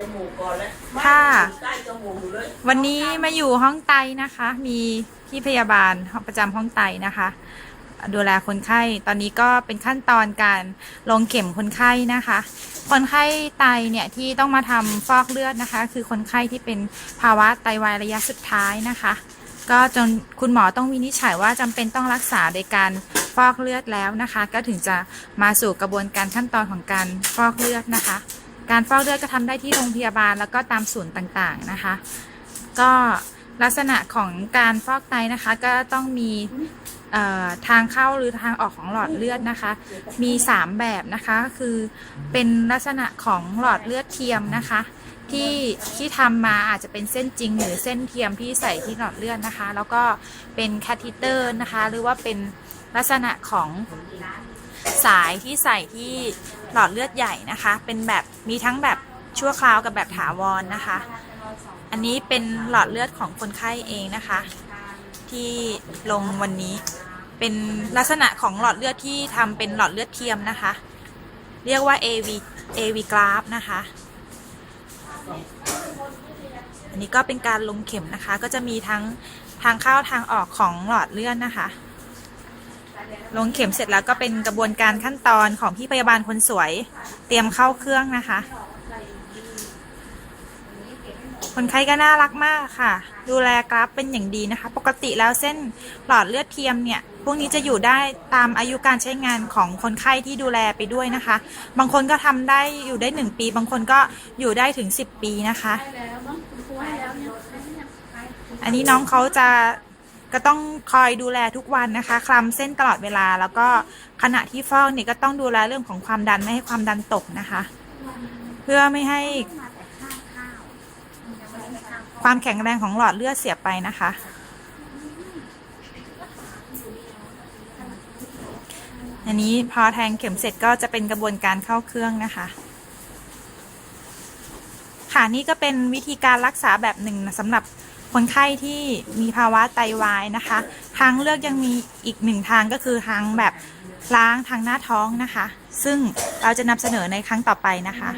จมูกก่อนเลยค่ะ ใต้จมูกอยู่เลยวันนี้มาอยู่ห้องไตนะคะ มีพี่พยาบาลประจำห้องไตนะคะ ดูแลคนไข้ตอนนี้ก็เป็นขั้นตอนการลงเข็มคนไข้นะคะ คนไข้ไตเนี่ยที่ต้องมาทำฟอกเลือดนะคะ คือคนไข้ที่เป็นภาวะไตวายระยะสุดท้ายนะคะ ก็จนคุณหมอต้องวินิจฉัยว่าจำเป็นต้องรักษาโดยการฟอกเลือดแล้วนะคะ ก็ถึงจะมาสู่กระบวนการขั้นตอนของการฟอกเลือดนะคะ การฟอกเลือดก็ทำได้ที่โรงพยาบาลแล้วก็ตามศูนย์ต่างๆนะคะ ก็ลักษณะของการฟอกไตนะคะ ก็ต้องมีทางเข้าหรือทางออกของหลอดเลือดนะคะ มี 3 แบบนะคะก็คือเป็นลักษณะของหลอดเลือดเทียมนะคะ ที่ที่ทำมาอาจจะเป็นเส้นจริงหรือเส้นเทียมที่ใส่ที่หลอดเลือดนะคะ แล้วก็เป็นแคทิเตอร์นะคะ หรือว่าเป็นลักษณะของ สายที่ใส่ที่หลอดเลือดใหญ่นะคะ เป็นแบบมีทั้งแบบชั่วคราวกับแบบถาวรนะคะ อันนี้เป็นหลอดเลือดของคนไข้เองนะคะ ที่ลงวันนี้ เป็นลักษณะของหลอดเลือดที่ทำเป็นหลอดเลือดเทียมนะคะ เรียกว่า AV AV graph นะคะ อันนี้ก็เป็นการลงเข็มนะคะ ก็จะมีทั้งทางเข้าทางออกของหลอดเลือดนะคะ ลงเข็มเสร็จแล้วก็เป็นกระบวนการขั้นตอนของพี่พยาบาลคนสวย เตรียมเข้าเครื่องนะคะ คนไข้ก็น่ารักมากค่ะ ดูแลกราฟเป็นอย่างดีนะคะ ปกติแล้วเส้นหลอดเลือดเทียมเนี่ย พวกนี้จะอยู่ได้ตามอายุการใช้งานของคนไข้ที่ดูแลไปด้วยนะคะ บางคนก็ทำได้อยู่ได้หนึ่งปี บางคนก็อยู่ได้ถึงสิบปีนะคะ อันนี้น้องเขาจะ ก็ต้องคอยดูแลทุกวันนะคะ คลำเส้นตลอดเวลา แล้วก็ขณะที่ฟอกเนี่ยก็ต้องดูแลเรื่องของความดันไม่ให้ความดันตกนะคะ เพื่อไม่ให้ความแข็งแรงของหลอดเลือดเสียไปนะคะ อันนี้พอแทงเข็มเสร็จก็จะเป็นกระบวนการเข้าเครื่องนะคะค่ะนี่ก็เป็นวิธีการรักษาแบบหนึ่งสำหรับ คนไข้ที่มีภาวะไตวายนะคะ ทางเลือกยังมีอีกหนึ่งทางก็คือทางแบบล้างทางหน้าท้องนะคะ ซึ่งเราจะนำเสนอในครั้งต่อไปนะคะ